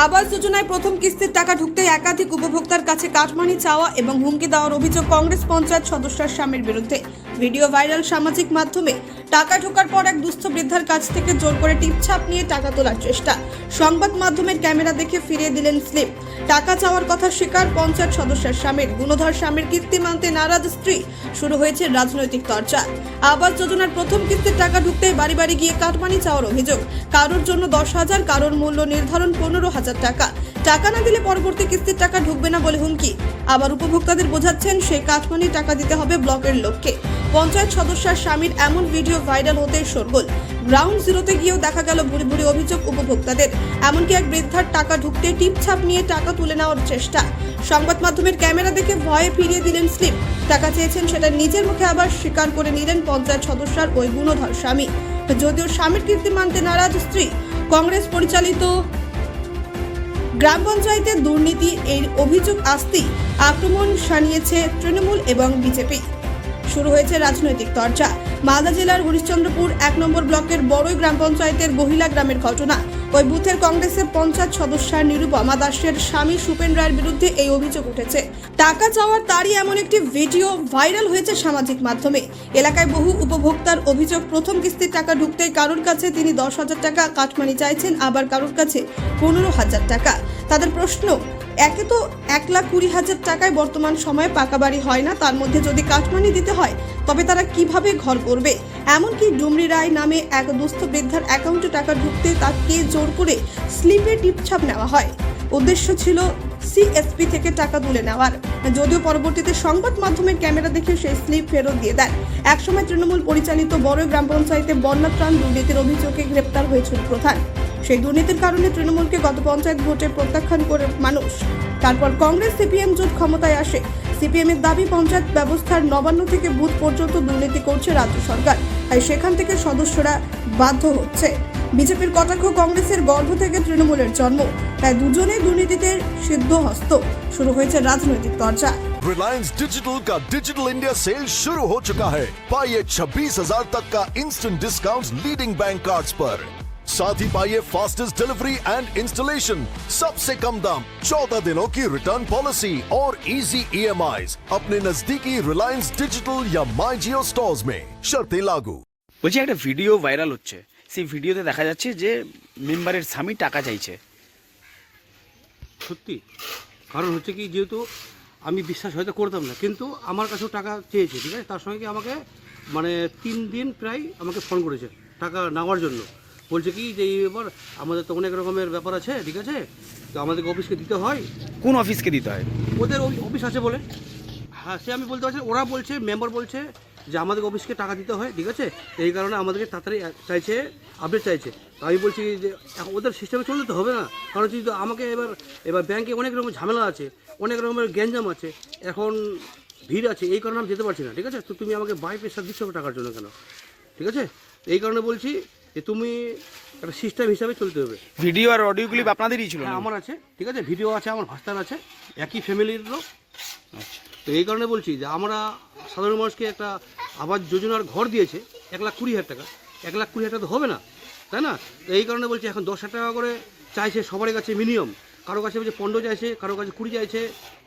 আবাস যোজনায় প্রথম কিস্তির টাকা ঢুকতেই একাধিক উপভোক্তার কাছে কাটমানি চাওয়া এবং হুমকি দেওয়ার অভিযোগ কংগ্রেস পঞ্চায়েত সদস্যার স্বামীর বিরুদ্ধে। ভিডিও ভাইরাল সামাজিক মাধ্যমে টাকা ঢোকার পর এক দুস্থ বৃদ্ধার কাছ থেকে জোর করে টিপছাপ নিয়ে টাকা তোলার চেষ্টা। সংবাদ মাধ্যমের ক্যামেরা দেখে ফিরিয়ে দিলেন স্লিপ। টাকা চাওয়ার কথা স্বীকার পঞ্চায়েত সদস্যের স্বামীর। গুণধর স্বামীর কীর্তি মানতে নারাজ স্ত্রী। শুরু হয়েছে রাজনৈতিক চর্চা আবাস যোজনার প্রথম কিস্তির টাকা ঢুকতেই বাড়ি বাড়ি গিয়ে কাটমানি চাওয়ার অভিযোগ। কারোর জন্য দশ হাজার, কারোর মূল্য নির্ধারণ পনেরো হাজার টাকা। টাকা না দিলে পরবর্তী কিস্তির টাকা ঢুকবে না বলে হুমকি। আবার উপভোক্তাদের বোঝাচ্ছেন সেই কাটমানি টাকা দিতে হবে ব্লকের লোককে পঞ্চায়েত সদস্যার স্বামীর এমন ভিডিও ভাইরাল হতে শোরগোল গ্রাউন্ড জিরোতে গিয়েও দেখা গেল ভুরি ভুরি অভিযোগ উপভোক্তাদের। এমনকি এক বৃদ্ধার টাকা ঢুকতে টিপছাপ নিয়ে টাকা তুলে নেওয়ার চেষ্টা। সংবাদ মাধ্যমের ক্যামেরা দেখে ভয়ে ফিরিয়ে দিলেন স্লিপ। টাকা চেয়েছেন সেটা নিজের মুখে আবার স্বীকার করে নিলেন পঞ্চায়েত সদস্যার ওই গুণধর স্বামী। যদিও স্বামীর কীর্তি মানতে নারাজ স্ত্রী, কংগ্রেস পরিচালিত গ্রাম পঞ্চায়েতের দুর্নীতি এর অভিযোগ আসতেই আক্রমণ শানিয়েছে তৃণমূল এবং বিজেপি। শুরু হয়েছে রাজনৈতিক চর্চা মালদা জেলার হরিশ্চন্দ্রপুর এক নম্বর ব্লকের বড়ই গ্রাম পঞ্চায়েতের গহিলা গ্রামের ঘটনা। ওই বুথের কংগ্রেসের পঞ্চায়েত সদস্য নিরুপমা দাসের স্বামী সুপেন রায়ের বিরুদ্ধে এই অভিযোগ উঠেছে। টাকা চাওয়ার তারই এমন একটি ভিডিও ভাইরাল হয়েছে সামাজিক মাধ্যমে। এলাকায় বহু উপভোক্তার অভিযোগ, প্রথম কিস্তির টাকা ঢুকতেই কারোর কাছে তিনি দশ হাজার টাকা, কাটমানি চাইছেন, আবার কারোর কাছে পনেরো হাজার টাকা। তাদের প্রশ্ন একে তো এক লাখ কুড়ি হাজার টাকায় বর্তমান সময়ে পাকা বাড়ি হয় না, তার মধ্যে যদি কাটমানি দিতে হয়, তবে তারা কীভাবে ঘর করবে? এমনকি ডুমরি রায় নামে এক দুস্থ বৃদ্ধার অ্যাকাউন্টে টাকা ঢুকতে তাকে জোর করে স্লিপে টিপছাপ নেওয়া হয়। উদ্দেশ্য ছিল সিএসপি থেকে টাকা তুলে নেওয়ার। যদিও পরবর্তীতে সংবাদ মাধ্যমের ক্যামেরা দেখে সেই স্লিপ ফেরত দিয়ে দেন। একসময় তৃণমূল পরিচালিত বড় গ্রাম পঞ্চায়েতে বন্যা ত্রাণ দুর্নীতির অভিযোগে গ্রেপ্তার হয়েছিল প্রধান। সেই দুর্নীতির কারণে তৃণমূলকে গত পঞ্চায়েত ভোটে প্রত্যাখ্যান করে মানুষ তারপর কংগ্রেস সিপিএম জোট ক্ষমতায় আসে সিপিএম এর দাবি পঞ্চায়েত ব্যবস্থার নবান্ন থেকে বুথ পর্যন্ত দুর্নীতি করছে রাজ্য সরকার তাই সেখান থেকে সদস্যরা বাধ্য হচ্ছে বিজেপির কটাক্ষ কংগ্রেসের গর্ভ থেকে তৃণমূলের জন্ম তাই দুজনেই দুর্নীতিতে সিদ্ধ হস্ত শুরু হয়েছে রাজনৈতিক চর্চা रिलायंस डिजिटल का डिजिटल इंडिया सेल शुरू हो चुका है पाइए छब्बीस हजार तक का instant discount leading bank cards पर साथ ही पाइए फास्टेस्ट डिलीवरी एंड इंस्टॉलेशन सबसे कम दाम चौदह दिनों की रिटर्न पॉलिसी और इजी ईएमआई अपने नजदीकी रिलायंस डिजिटल या माई जियो स्टोर्स में शर्तें लागू বলছি একটা ভিডিও ভাইরাল হচ্ছে সেই ভিডিওতে দেখা যাচ্ছে যে মেম্বারের স্বামী টাকা চাইছে সত্যি কারণ হচ্ছে কি যেহেতু আমি বিশ্বাস হয়তো করতাম না কিন্তু আমার কাছেও টাকা চেয়েছে ঠিক আছে তার সঙ্গে কি আমাকে মানে তিন দিন প্রায় আমাকে ফোন করেছে টাকা নেওয়ার জন্য বলছে কি যে এই ব্যাপার আমাদের তো অনেক রকমের ব্যাপার আছে ঠিক আছে? তো আমাদেরকে অফিসকে দিতে হয়। কোন অফিসকে দিতে হয়? ওদের অফি- অফিস আছে বলে। হ্যাঁ সে আমি বলতে পারছি না। ওরা বলছে মেম্বার বলছে যে আমাদের অফিসকে টাকা দিতে হয় ঠিক আছে? এই কারণে আমাদেরকে তাড়াতাড়ি চাইছে আপডেট চাইছে। তো আমি বলছি যে এখন ওদের সিস্টেমে চলতে তো হবে না। কারণ যদি আমাকে এবার এবার ব্যাংকে অনেক রকম ঝামেলা আছে অনেক রকমের গ্যাঞ্জাম আছে এখন ভিড় আছে এই কারণে আমি যেতে পারছি না ঠিক আছে? তো তুমি আমাকে বাই প্রেশার দিচ্ছ টাকার জন্য কেন? ঠিক আছে? এই কারণে বলছি যে তুমি একটা সিস্টেম হিসাবে চলতে হবে। ভিডিও আর অডিও ক্লিপ আপনাদেরই ছিল হ্যাঁ না? আমার আছে ঠিক আছে? ভিডিও আছে আমার ভাস্তার আছে একই ফ্যামিলির লোক। আচ্ছা। তো এই কারণে বলছি যে আমরা সাধারণ মানুষকে একটা আবাস যোজনার ঘর দিয়েছে এক লাখ কুড়ি হাজার টাকা। এক লাখ কুড়ি হাজার টাকা তো হবে না তাই না? তো এই কারণে বলছি এখন দশ হাজার টাকা করে চাইছে সবার কাছে মিনিমাম কারও কাছে বলছে পনেরো চাইছে কারও কাছে কুড়ি চাইছে।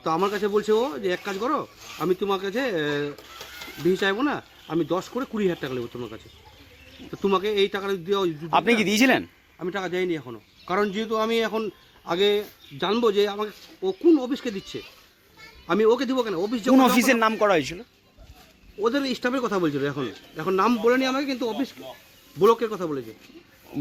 তো আমার কাছে বলছে ও যে এক কাজ করো আমি তোমার কাছে বিহি চাইব না আমি দশ করে কুড়ি হাজার টাকা নেব তোমার কাছে। তো তোমাকে এই টাকাটা দেওয়া আপনি কি দিয়েছিলেন? আমি টাকা দেয়নি এখনও। কারণ যেহেতু আমি এখন আগে জানব যে আমাকে ও কোন অফিসকে দিচ্ছে? আমি ওকে দিব কেন? অফিস কোন অফিসের নাম করা হয়েছিল? ওদের স্টাফের কথা বলছিল এখন। এখন নাম বলেনি আমাকে কিন্তু অফিস ব্লকের কথা বলেছে।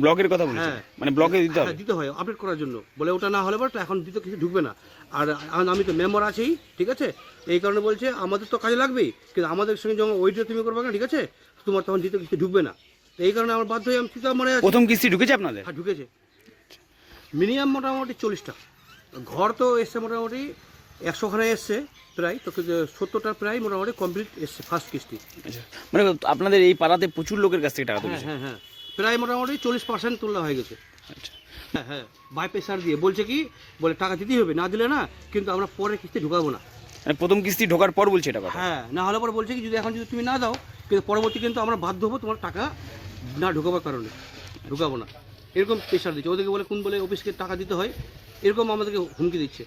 ব্লকের কথা বলেছে? হ্যাঁ। মানে ব্লকে দিতে হবে? হ্যাঁ দিতে হয় আপডেট করার জন্য। বলে ওটা না হলে পরে এখন দিতে কিছু ঢুকবে না। আর আর আমি তো মেম্বার আছেই ঠিক আছে? এই কারণে বলছে আমাদের তো কাজে লাগবেই কিন্তু আমাদের সঙ্গে যখন ওইটা তুমি করবে না ঠিক আছে? তোমার তখন দিতে কিছু ঢুকবে না। তো এই কারণে আমার বাধ্য হয়ে আমি মনে আছে। প্রথম কিস্তি ঢুকেছে আপনাদের? হ্যাঁ ঢুকেছে। মিনিমাম মোটামুটি চল্লিশটা। ঘর তো এসছে মোটামুটি একশোখানে এসছে প্রায় তো সত্তরটা প্রায় মোটামুটি কমপ্লিট এসছে ফার্স্ট কিস্তি। আচ্ছা। মানে আপনাদের এই পাড়াতে প্রচুর লোকের কাছ থেকে টাকা হ্যাঁ তুলেছে? হ্যাঁ হ্যাঁ। প্রায় মোটামুটি চল্লিশ পার্সেন্ট তোলা হয়ে গেছে। আচ্ছা। হ্যাঁ হ্যাঁ। বাই প্রেশার দিয়ে। বলছে কি বলে টাকা দিতেই হবে না দিলে না কিন্তু আমরা পরে কিস্তি ঢুকাবো না। মানে প্রথম কিস্তি ঢোকার পর বলছে এটা হ্যাঁ না হলে পরে বলছে কি যদি এখন যদি তুমি না দাও কিন্তু পরবর্তী কিন্তু আমরা বাধ্য হব তোমার টাকা না ঢুকাবার কারণে। ঢুকাবো না। এরকম প্রেশার দিচ্ছে। ওদেরকে বলে কোন বলে অফিসকে টাকা দিতে হয়? এরকম আমাদেরকে হুমকি দিচ্ছে।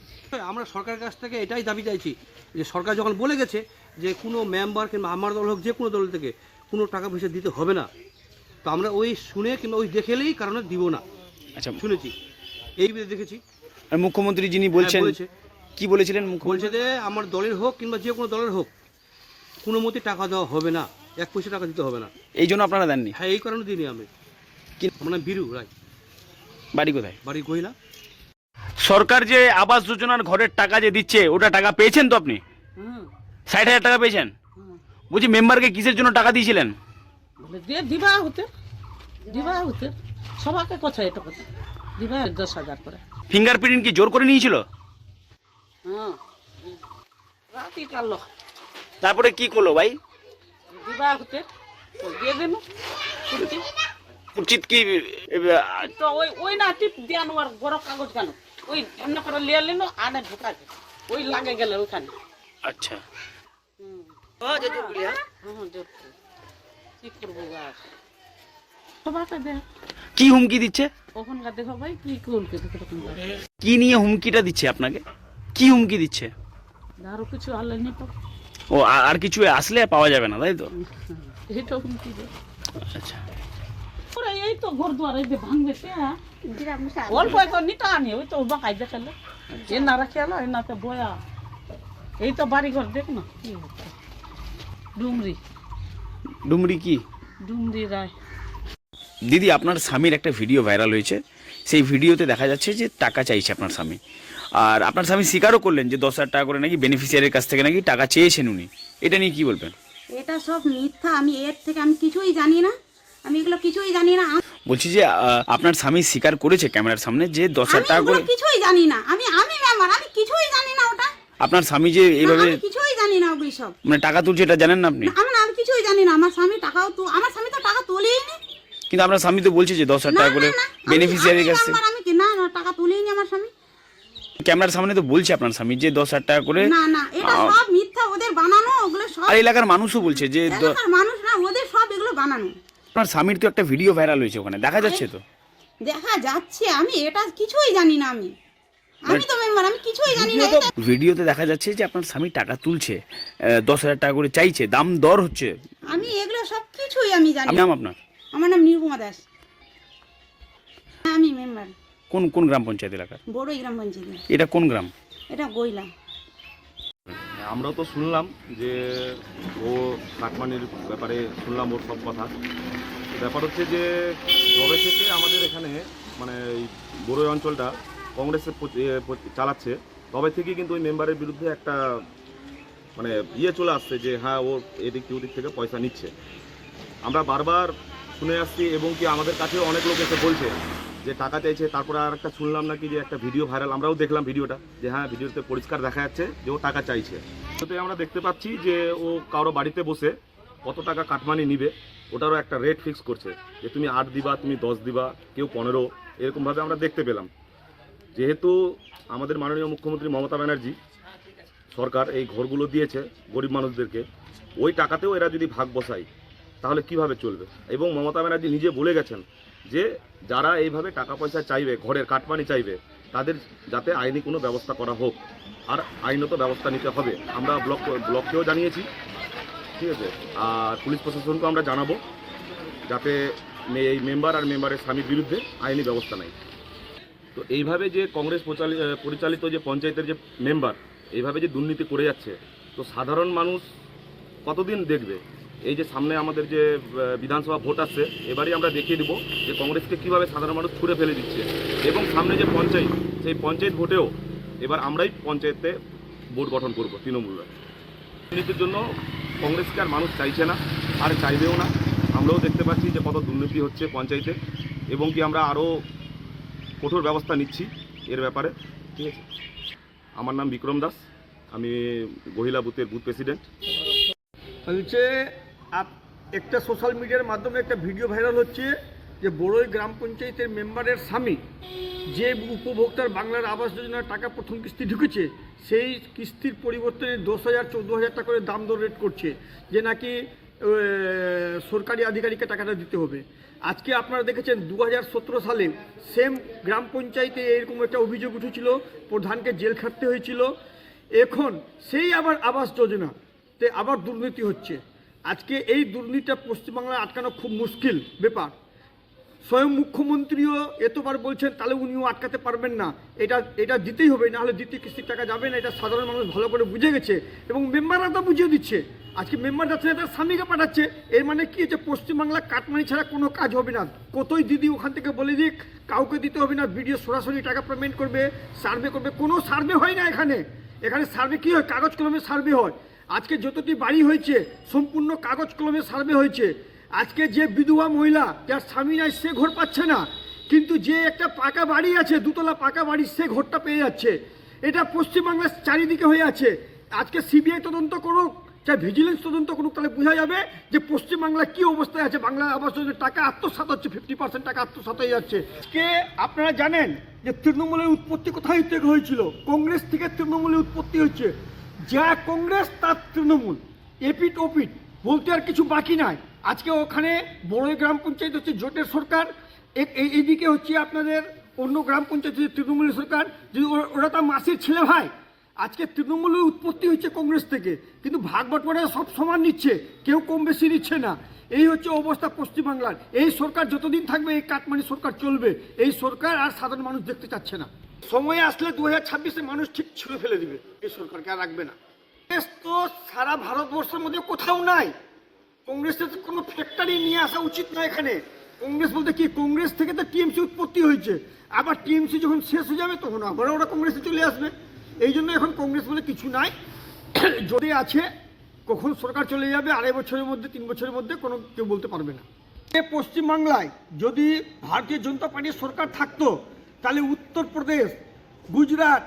আমরা সরকারের কাছ থেকে এটাই দাবি চাইছি যে সরকার যখন বলে গেছে যে কোনো মেম্বার কিংবা আমার দল হোক যে কোনো দল থেকে কোনো টাকা পয়সা দিতে হবে না তো আমরা ওই শুনে কিংবা ওই দেখেলেই কারণে দিব না। আচ্ছা। শুনেছি। এই দেখেছি। আর মুখ্যমন্ত্রী যিনি বলছেন হ্যাঁ। কি বলেছিলেন মুখ্যমন্ত্রী? বলছে যে আমার দলের হোক কিংবা যে কোনো দলের হোক কোনো মতে টাকা দেওয়া হবে না। এক পয়সা টাকা দিতে হবে না। এই জন্য আপনারা দেননি? হ্যাঁ এই কারণে দিইনি আমি। কি- আমার নাম বীরু রায়। বাড়ি কোথায়? বাড়ি গহিলা। সরকার যে আবাস যোজনার ঘরের টাকা যে দিচ্ছে ওটা টাকা পেয়েছেন তো আপনি? ষাট হাজার টাকা পেয়েছেন? বলছি মেম্বারকে কিসের জন্য টাকা দিয়েছিলেন? দিবা হতে দিবা হতে সবাকে কথা এটা কথা দিবা দশ হাজার করে। ফিঙ্গারপ্রিন্ট কি জোর করে নিয়েছিল? রাতি কালো তারপরে কি করল ভাই? দিয়ে দিন উচিত কি তো ওই ওই না টিপ দিয়ে আর বড় কাগজ কেন ওই এমনি করে লিয়ে নিল আনে ঢুকাকে ওই লাগে গেলে ওইখানে। আচ্ছা। হ্যাঁ? জোর করে। কি করব সবাকে কি হুমকি দিচ্ছে? ওখানকার দেখো ভাই কি নিয়ে হুমকিটা দিচ্ছে আপনাকে? কি হুমকি দিচ্ছে? আরও কিছু আনলে নি তো ও আর কিছু আসলে পাওয়া যাবে না তাই তো? এটা হুমকি আচ্ছা। ওরা এই তো ঘর দুয়ার ভাঙবে সে হ্যাঁ? অল্প তো নিতে আনি ওই তো বাঁকাই দেখালে এ না রাখে এলো এ নাতে বয়া। এই তো বাড়ি ঘর দেখ না কি হচ্ছে। ডুমরি। ডুমরি কি? ডুমরি রায়। দিদি আপনার স্বামীর একটা ভিডিও ভাইরাল হয়েছে। সেই ভিডিওতে দেখা যাচ্ছে যে টাকা চাইছে আপনার স্বামী। আর আপনার স্বামী স্বীকারও করলেন যে দশ হাজার টাকা করে নাকি বেনিফিসিয়ারির কাছ থেকে নাকি টাকা চেয়েছেন উনি। এটা নিয়ে কি বলবেন? এটা সব মিথ্যা। আমি এর থেকে আমি কিছুই জানি না। আমি এগুলো কিছুই জানি না। বলছি যে আপনার স্বামী স্বীকার করেছে ক্যামেরার সামনে যে দশ হাজার টাকা করে কিছুই জানি না। আমি আমি মেম্বার আমি কিছুই জানি না ওটা। আপনার স্বামী যে এইভাবে কিছুই জানি না ওগুলি সব। মানে টাকা তুলছে এটা জানেন না আপনি? আমি না আমি কিছুই জানি না। আমার স্বামী টাকাও তো আমার স্বামী তো টাকা তোলেই নি। কিন্তু আপনার স্বামী তো বলছে যে দশ হাজার টাকা করে আমি কাছ থেকে member, আমি কি না না টাকা তোলেই নি আমার স্বামী ক্যামেরার সামনে তো বলছে আপনার স্বামী যে দশ হাজার টাকা করে না না এটা সব মিথ্যা ওদের বানানো ওগুলো সব আর এলাকার মানুষও বলছে যে দ- এলাকার মানুষ না ওদের সব এগুলো বানানো। আপনার স্বামীর তো একটা ভিডিও ভাইরাল হয়েছে ওখানে দেখা যাচ্ছে তো। দেখা যাচ্ছে আমি এটা কিছুই জানি না আমি। আমি তো মেম্বার আমি কিছুই জানি না এটা- ভিডিওতে দেখা যাচ্ছে যে আপনার স্বামী টাকা তুলছে আহ, দশ হাজার টাকা করে চাইছে দাম দর হচ্ছে। আমি এগুলো সব কিছুই আমি জানি নাম আপনার? আমার নাম নিরুপমা দাস। আমি মেম্বার কোন কোন গ্রাম পঞ্চায়েত এলাকার? বড়ই গ্রাম পঞ্চায়েত। এটা কোন গ্রাম? এটা গইলা আমরাও তো শুনলাম যে ও কাটমানির ব্যাপারে শুনলাম ওর সব কথা। ব্যাপার হচ্ছে যে যবে থেকে আমাদের এখানে মানে এই বড়ই অঞ্চলটা কংগ্রেসের চালাচ্ছে তবে থেকেই কিন্তু ওই মেম্বারের বিরুদ্ধে একটা মানে ইয়ে চলে আসছে যে হ্যাঁ ও এদিক কি ওদিক থেকে পয়সা নিচ্ছে। আমরা বারবার শুনে আসছি এবং কি আমাদের কাছেও অনেক লোক এসে বলছে যে টাকা চাইছে, তারপরে আর একটা শুনলাম নাকি যে একটা ভিডিও ভাইরাল আমরাও দেখলাম ভিডিওটা যে হ্যাঁ ভিডিওতে পরিষ্কার দেখা যাচ্ছে যে ও টাকা চাইছে। তো আমরা দেখতে পাচ্ছি যে ও কারও বাড়িতে বসে কত টাকা কাটমানি নিবে, ওটারও একটা রেট ফিক্স করছে, যে তুমি আট দিবা, তুমি দশ দিবা, কেউ পনেরো, এরকমভাবে আমরা দেখতে পেলাম। যেহেতু আমাদের মাননীয় মুখ্যমন্ত্রী মমতা ব্যানার্জি সরকার এই ঘরগুলো দিয়েছে গরিব মানুষদেরকে, ওই টাকাতেও এরা যদি ভাগ বসায়, তাহলে কীভাবে চলবে? এবং মমতা ব্যানার্জি নিজে বলে গেছেন যে যারা এইভাবে টাকা পয়সা চাইবে, ঘরের কাটমানি চাইবে, তাদের যাতে আইনি কোনো ব্যবস্থা করা হোক। আর আইনত ব্যবস্থা নিতে হবে। আমরা ব্লক, ব্লককেও জানিয়েছি, ঠিক আছে? আর পুলিশ প্রশাসনকেও আমরা জানাব, যাতে এই মেম্বার আর মেম্বারের স্বামীর বিরুদ্ধে আইনি ব্যবস্থা নেয়। তো এইভাবে যে কংগ্রেস পরিচালিত যে পঞ্চায়েতের যে মেম্বার, এইভাবে যে দুর্নীতি করে যাচ্ছে, তো সাধারণ মানুষ কতদিন দেখবে? এই যে সামনে আমাদের যে বিধানসভা ভোট আসছে, এবারই আমরা দেখিয়ে দিব যে কংগ্রেসকে কীভাবে সাধারণ মানুষ ছুঁড়ে ফেলে দিচ্ছে। এবং সামনে যে পঞ্চায়েত, সেই পঞ্চায়েত ভোটেও এবার আমরাই পঞ্চায়েতে বোর্ড গঠন করব তৃণমূলরা। দুর্নীতির জন্য কংগ্রেসকে আর মানুষ চাইছে না, আর চাইবেও না। আমরাও দেখতে পাচ্ছি যে কত দুর্নীতি হচ্ছে পঞ্চায়েতে এবং কি আমরা আরও কঠোর ব্যবস্থা নিচ্ছি এর ব্যাপারে। ঠিক আছে? আমার নাম বিক্রম দাস, আমি গহিলা বুথের বুথ প্রেসিডেন্ট। হচ্ছে আপ একটা সোশ্যাল মিডিয়ার মাধ্যমে একটা ভিডিও ভাইরাল হচ্ছে যে বড়ই গ্রাম পঞ্চায়েতের মেম্বারের স্বামী যে উপভোক্তার বাংলার আবাস যোজনার টাকা প্রথম কিস্তি ঢুকেছে, সেই কিস্তির পরিবর্তনে দশ হাজার, চোদ্দ হাজার টাকা করে দাম দর রেট করছে যে নাকি সরকারি আধিকারিককে টাকাটা দিতে হবে। আজকে আপনারা দেখেছেন দু হাজার সতেরো সালে সেম গ্রাম পঞ্চায়েতে এরকম একটা অভিযোগ উঠেছিল, প্রধানকে জেল খাটতে হয়েছিল। এখন সেই আবার আবাস যোজনাতে আবার দুর্নীতি হচ্ছে। আজকে এই দুর্নীতিটা পশ্চিমবাংলায় আটকানো খুব মুশকিল ব্যাপার। স্বয়ং মুখ্যমন্ত্রীও এতবার বলছেন, তাহলে উনিও আটকাতে পারবেন না। এটা এটা দিতেই হবে, নাহলে দ্বিতীয় কিস্তির টাকা যাবে না, এটা সাধারণ মানুষ ভালো করে বুঝে গেছে এবং মেম্বাররা তো বুঝিয়ে দিচ্ছে। আজকে মেম্বার যাচ্ছে না, তার স্বামীকে পাঠাচ্ছে। এর মানে কি হচ্ছে, পশ্চিমবাংলা কাটমানি ছাড়া কোনো কাজ হবে না। কতই দিদি ওখান থেকে বলে দিক, কাউকে দিতে হবে না ভিডিও সরাসরি টাকা পেমেন্ট করবে, সার্ভে করবে। কোনো সার্ভে হয় না এখানে। এখানে সার্ভে কী হয়, কাগজ কলমে সার্ভে হয়। আজকে যতটি বাড়ি হয়েছে, সম্পূর্ণ কাগজ কলমে সার্ভে হয়েছে। আজকে যে বিধবা মহিলা, যার স্বামী নাই, সে ঘর পাচ্ছে না। কিন্তু যে একটা পাকা বাড়ি আছে, দুতলা পাকা বাড়ি, সে ঘরটা পেয়ে যাচ্ছে। এটা পশ্চিমবাংলার চারিদিকে হয়ে আছে। আজকে সিবিআই তদন্ত করুক চাই ভিজিলেন্স তদন্ত করুক, তাহলে বোঝা যাবে যে পশ্চিমবাংলা কি অবস্থায় আছে। বাংলা আবাস যোজনার টাকা আত্মসাত হচ্ছে ফিফটি পার্সেন্ট টাকা আত্মসাত হয়ে যাচ্ছে। আজকে আপনারা জানেন যে তৃণমূলের উৎপত্তি কোথায় হয়েছিল? কংগ্রেস থেকে তৃণমূলের উৎপত্তি হচ্ছে যা কংগ্রেস, তার তৃণমূল। এপিট ওপিট, বলতে আর কিছু বাকি নাই। আজকে ওখানে বড়ই গ্রাম পঞ্চায়েত হচ্ছে জোটের সরকার। এইদিকে হচ্ছে আপনাদের অন্য গ্রাম পঞ্চায়েত হচ্ছে তৃণমূলের সরকার। যদি ওরা- তার মাসির ছেলে ভাই। আজকে তৃণমূলের উৎপত্তি হচ্ছে কংগ্রেস থেকে। কিন্তু ভাগ বাটোয়ারা সব সমান নিচ্ছে, কেউ কম বেশি নিচ্ছে না। এই হচ্ছে অবস্থা পশ্চিমবাংলার। এই সরকার যতদিন থাকবে, এই কাটমানি সরকার চলবে। এই সরকার আর সাধারণ মানুষ দেখতে চাচ্ছে না। সময় আসলে দু হাজার ছাব্বিশে মানুষ ঠিক ছুঁড়ে ফেলে দিবে। এই সরকারকে আর রাখবে না। কংগ্রেস তো সারা ভারতবর্ষের মধ্যে কোথাও নাই। কংগ্রেসের কোনো ফ্যাক্টরি নিয়ে আসা উচিত না এখানে। কংগ্রেস বলতে কি, কংগ্রেস থেকে তো টিএমসি উৎপত্তি হয়েছে। আবার টিএমসি যখন শেষ হয়ে যাবে, তখন আবার ওরা কংগ্রেসে চলে আসবে। এই জন্য এখন কংগ্রেস বলে কিছু নাই। যদি আছে, কখন সরকার চলে যাবে, আড়াই বছরের মধ্যে, তিন বছরের মধ্যে, কোনো কেউ বলতে পারবে না। পশ্চিমবাংলায় যদি ভারতীয় জনতা পার্টির সরকার থাকতো তাহলে উত্তরপ্রদেশ, গুজরাট,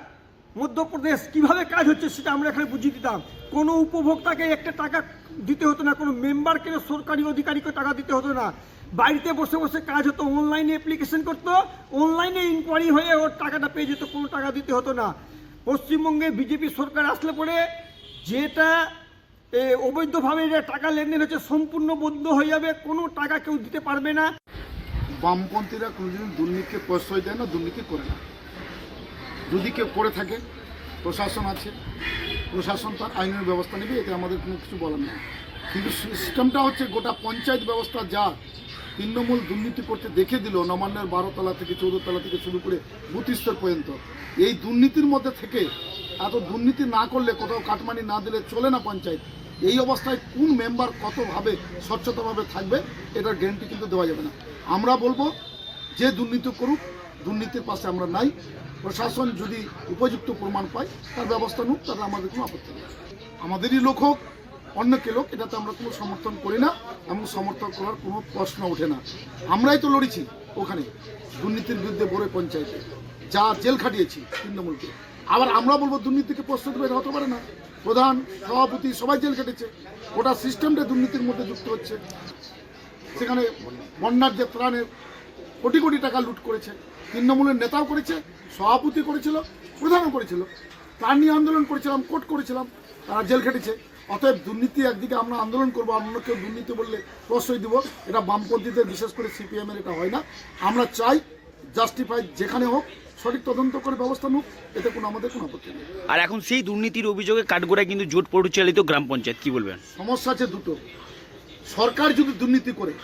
মধ্যপ্রদেশ কীভাবে কাজ হচ্ছে সেটা আমরা এখানে বুঝিয়ে দিতাম। কোনো উপভোক্তাকে একটা টাকা দিতে হতো না, কোনো মেম্বারকে সরকারি অধিকারীকে টাকা দিতে হতো না। বাড়িতে বসে বসে কাজ হতো, অনলাইনে অ্যাপ্লিকেশন করতো, অনলাইনে ইনকোয়ারি হয়ে ওর টাকাটা পেয়ে যেত, কোনো টাকা দিতে হতো না। পশ্চিমবঙ্গে বিজেপি সরকার আসলে পরে যেটা অবৈধভাবে টাকা লেনদেন হচ্ছে, সম্পূর্ণ বন্ধ হয়ে যাবে, কোনো টাকা কেউ দিতে পারবে না। বামপন্থীরা কোনোদিন দুর্নীতিকে প্রশ্রয় দেয় না, দুর্নীতি করে না। যদি কেউ করে থাকে, প্রশাসন আছে, প্রশাসন তার আইনের ব্যবস্থা নেবে, এতে আমাদের কোনো কিছু বলার নেই। কিন্তু সিস্টেমটা হচ্ছে গোটা পঞ্চায়েত ব্যবস্থা যা তৃণমূল দুর্নীতি করতে দেখে দিল, নবান্নের বারো তলা থেকে চৌদ্দ তলা থেকে শুরু করে বুথ স্তর পর্যন্ত। এই দুর্নীতির মধ্যে থেকে এত দুর্নীতি না করলে, কোথাও কাটমানি না দিলে চলে না পঞ্চায়েত। এই অবস্থায় কোন মেম্বার কতভাবে স্বচ্ছতাভাবে থাকবে, এটার গ্যারান্টি কিন্তু দেওয়া যাবে না। আমরা বলব যে দুর্নীতি করুক, দুর্নীতির পাশে আমরা নাই। প্রশাসন যদি উপযুক্ত প্রমাণ পায়, তার ব্যবস্থা নুক তাতে আমাদের কোনো আপত্তি নেই। আমাদেরই লোক হোক অন্য কে লোক, এটাতে আমরা কোনো সমর্থন করি না এবং সমর্থন করার কোনো প্রশ্ন ওঠে না। আমরাই তো লড়েছি ওখানে, দুর্নীতির বিরুদ্ধে বড় পঞ্চায়েতে। যা জেল খাটিয়েছি তৃণমূলকে। আবার আমরা বলব দুর্নীতিকে প্রস্তুত এটা হতে পারে না। প্রধান, সভাপতি সবাই জেল কেটেছে ওটা সিস্টেমটা দুর্নীতির মধ্যে যুক্ত হচ্ছে। সেখানে বন্যার যে ত্রাণের কোটি কোটি টাকা লুট করেছে তৃণমূলের নেতাও করেছে সভাপতি করেছিল প্রধানও করেছিল। তার নিয়ে আন্দোলন করেছিলাম কোর্ট করেছিলাম তারা জেল খেটেছে। অতএব দুর্নীতি একদিকে আমরা আন্দোলন করব অন্য কেউ দুর্নীতি বললে প্রশ্রয় দিব। এটা বামপন্থীদের বিশেষ করে সিপিএমের এটা হয় না। আমরা চাই জাস্টিফাই যেখানে হোক সঠিক তদন্ত করে ব্যবস্থা নিক এতে কোনো আমাদের কোনো আপত্তি নেই। আর এখন সেই দুর্নীতির অভিযোগে কাঠগোড়ায় কিন্তু জোট পরিচালিত গ্রাম পঞ্চায়েত কি বলবেন? সমস্যা আছে দুটো। সরকার যদি দুর্নীতি করে,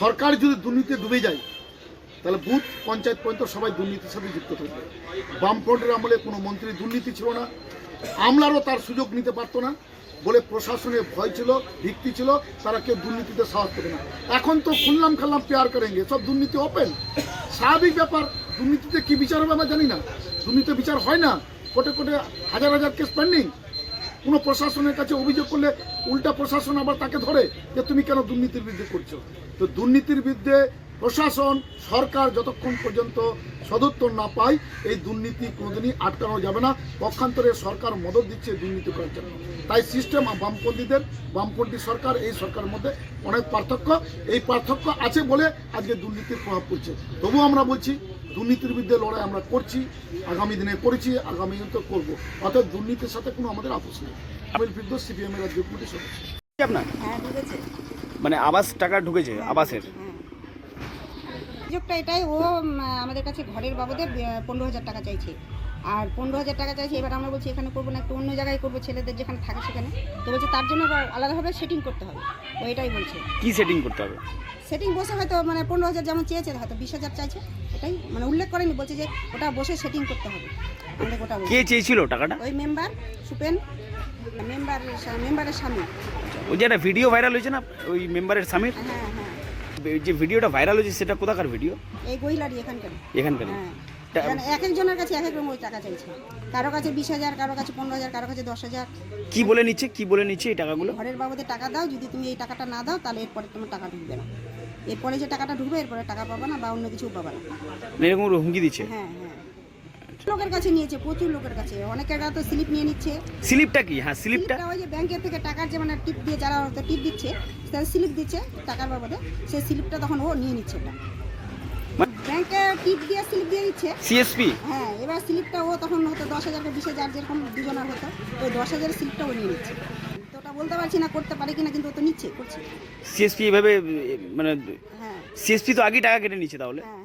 সরকার যদি দুর্নীতি ডুবে যায়, তাহলে বুথ পঞ্চায়েত পর্যন্ত সবাই দুর্নীতির সাথে যুক্ত থাকবে। বামফ্রন্টের আমলে কোনো মন্ত্রী দুর্নীতি ছিল না, আমলারও তার সুযোগ নিতে পারতো না, বলে প্রশাসনের ভয় ছিল, ভিত্তি ছিল, তারা কেউ দুর্নীতিতে সাহস পেতে না। এখন তো খুললাম খাল্লাম পেয়ার করেঙ্গে সব দুর্নীতি ওপেন স্বাভাবিক ব্যাপার, দুর্নীতিতে কি বিচার হবে আমরা জানি না। দুর্নীতি বিচার হয় না, কোটে কোটে হাজার হাজার কেস পেন্ডিং কোনো প্রশাসনের কাছে অভিযোগ করলে উল্টা প্রশাসন আবার তাকে ধরে যে তুমি কেন দুর্নীতির বিরুদ্ধে করছ? তো দুর্নীতির বিরুদ্ধে প্রশাসন সরকার যতক্ষণ পর্যন্ত সদুত্তর না পায় এই দুর্নীতি কোনোদিনই আটকানো যাবে না। পক্ষান্তরে সরকার মদত দিচ্ছে দুর্নীতি করার জন্য। তাই সিস্টেম বামপন্থীদের বামপন্থী সরকার এই সরকারের মধ্যে অনেক পার্থক্য। এই পার্থক্য আছে বলে আজকে দুর্নীতির প্রভাব পড়ছে। তবুও আমরা বলছি দুর্নীতির বিরুদ্ধে লড়াই আমরা করছি আগামী দিনে করেছি আগামী দিনে তো করব। অর্থাৎ দুর্নীতির সাথে কোনো আমাদের আপোষ নেই। আমির ফিরদোস সিপিএমের রাজ্য কমিটির সদস্য। আপনার? মানে আবাস টাকা ঢুকেছে আবাসের? হ্যাঁ। অভিযোগটা এটাই ও আমাদের কাছে ঘরের বাবদে পনেরো হাজার টাকা চাইছে। আর পনেরো হাজার টাকা চাইছে এবার আমরা বলছি এখানে করব না একটু অন্য জায়গায় করব ছেলেদের যেখানে থাকে সেখানে। তো বলছে তার জন্য আলাদাভাবে সেটিং করতে হবে ও এটাই বলছে। কি সেটিং করতে হবে? সেটিং বসে হয়তো মানে পনেরো হাজার যেমন চেয়েছে হয়তো বিশ হাজার চাইছে এটাই মানে উল্লেখ করেনি বলছে যে ওটা বসে সেটিং করতে হবে। আমাদের ওটা। কে চেয়েছিল টাকাটা? ওই মেম্বার সুপেন মেম্বার মেম্বারের সামনে ওই যে একটা ভিডিও ভাইরাল হয়েছে না ওই মেম্বারের স্বামীর? হ্যাঁ হ্যাঁ। যে ভিডিওটা ভাইরাল হয়েছে সেটা কোথাকার ভিডিও? এই গহিলারি এখানকার। এখানকার হ্যাঁ। এক একজনের কাছে এক এক রকম টাকা চাইছে। কারও কাছে বিশ হাজার কারও কাছে পনেরো হাজার কারও কাছে দশ হাজার। কি বলে নিচ্ছে? কি বলে নিচ্ছে এই টাকাগুলো? ঘরের বাবদে টাকা দাও যদি তুমি এই টাকাটা না দাও তাহলে এরপরে তোমার টাকা ঢুকবে না। এরপরে যে টাকাটা ঢুকবে এরপরে টাকা পাবা না বা অন্য কিছু পাবা না। মানে এরকম হুমকি দিচ্ছে? হ্যাঁ হ্যাঁ। লোকের কাছে নিয়েছে প্রচুর লোকের কাছে। অনেকের কাছে তো স্লিপ নিয়ে নিচ্ছে। স্লিপটা কি? হ্যাঁ স্লিপটা ওই যে ব্যাংকের থেকে টাকার যে মানে টিপ দিয়ে যারা হয়তো টিপ দিচ্ছে তারা স্লিপ দিচ্ছে টাকার বাবদে। সেই স্লিপটা তখন ও নিয়ে নিচ্ছে মানে- ব্যাংকে টিপ দিয়ে স্লিপ দিয়ে দিচ্ছে। সিএসপি হ্যাঁ এবার স্লিপটা ও তখন হতো দশ হাজার বিশ হাজার যেরকম দুজনের হতো ওই দশ হাজারের স্লিপটা ও নিয়ে নিচ্ছে। তো ওটা বলতে পারছি না করতে পারে কিনা কিন্তু ও তো নিচ্ছে করছে। সিএসপি এভাবে মানে হ্যাঁ। সিএসপি তো আগেই টাকা কেটে নিচ্ছে তাহলে? হ্যাঁ।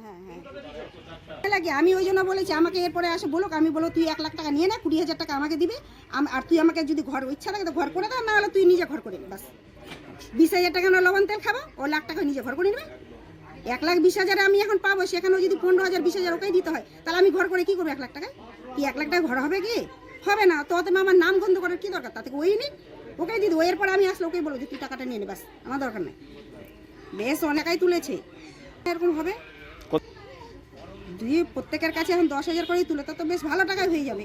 লাগে, আমি ওই জন্য বলেছি, আমাকে এরপরে আসে, বলুক, আমি বলো তুই এক লাখ টাকা নিয়ে নে, কুড়ি হাজার টাকা আমাকে দিবে আর তুই আমাকে যদি ঘর, ইচ্ছা থাকে তো ঘর করে দাও না হলে তুই নিজে ঘর করে বাস। বিশ হাজার টাকা না লবণ তেল খাব, ও লাখ টাকা নিজে ঘর করে নেবে। এক লাখ বিশ হাজারে আমি এখন পাবো, সেখানেও যদি পনেরো হাজার, বিশ হাজার ওকেই দিতে হয়, তাহলে আমি ঘর করে কি করব এক লাখ টাকায়? কি এক লাখ টাকা ঘর হবে কি? হবে না, তো অতএব আমার নাম গন্ধ করার কি দরকার? তাতে ওই নি ওকেই দিয়ে ওই এরপর আমি আসলে ওকেই বলব যে, তুই টাকাটা নিয়ে নে, বাস, আমার দরকার নেই। বেশ, অনেকাই তুলেছে। এরকম হবে। দুই প্রত্যেকের কাছে এখন দশ হাজার করেই তুলে তা তো বেশ ভালো টাকায় হয়ে যাবে।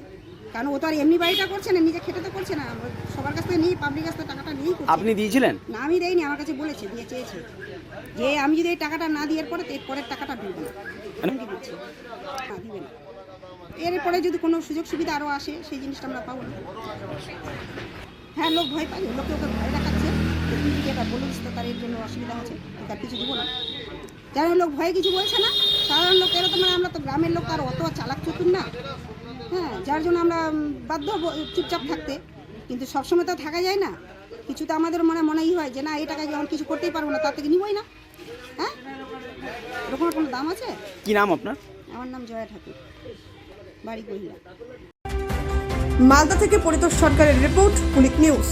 কারণ ও তো আর এমনি বাড়িটা করছে না নিজে খেটে তো করছে না। সবার কাছ থেকে নিয়ে পাবলিক কাছ থেকে টাকাটা নিয়েই করছে। আপনি দিয়েছিলেন? না আমি দেইনি আমার কাছে বলেছে দিয়ে চেয়েছে। যে আমি যদি এই টাকাটা না দিয়ে এরপরে তো এরপরের টাকাটা ঢুকবে না। এমনকি বলছে না দিবে না। এরপরে যদি কোনো সুযোগ সুবিধা আরও আসে সেই জিনিসটা আমরা পাবো না। হ্যাঁ লোক ভয় পায় লোকে ওকে ভয় দেখাচ্ছে। তুমি যদি এটা বলিস তো তার এর জন্য অসুবিধা আছে তার কিছু দেবো না। যারা লোক ভয়ে কিছু বলছে না। সাধারণ লোক এরা তো মানে আমরা তো গ্রামের লোক আর অত চালাক চতুর না। হ্যাঁ যার জন্য আমরা বাধ্য হব চুপচাপ থাকতে। কিন্তু সবসময় তো থাকা যায় না। কিছু তো আমাদের মনে মনেই হয় যে না এই টাকায় যখন কিছু করতেই পারব না তার থেকে নিবই না। হ্যাঁ? এরকম কোনো দাম আছে? কি নাম আপনার? আমার নাম জয়া ঠাকুর। বাড়ি গহিলা মালদা থেকে পরিতোষ সরকারের রিপোর্ট কুলিক নিউজ।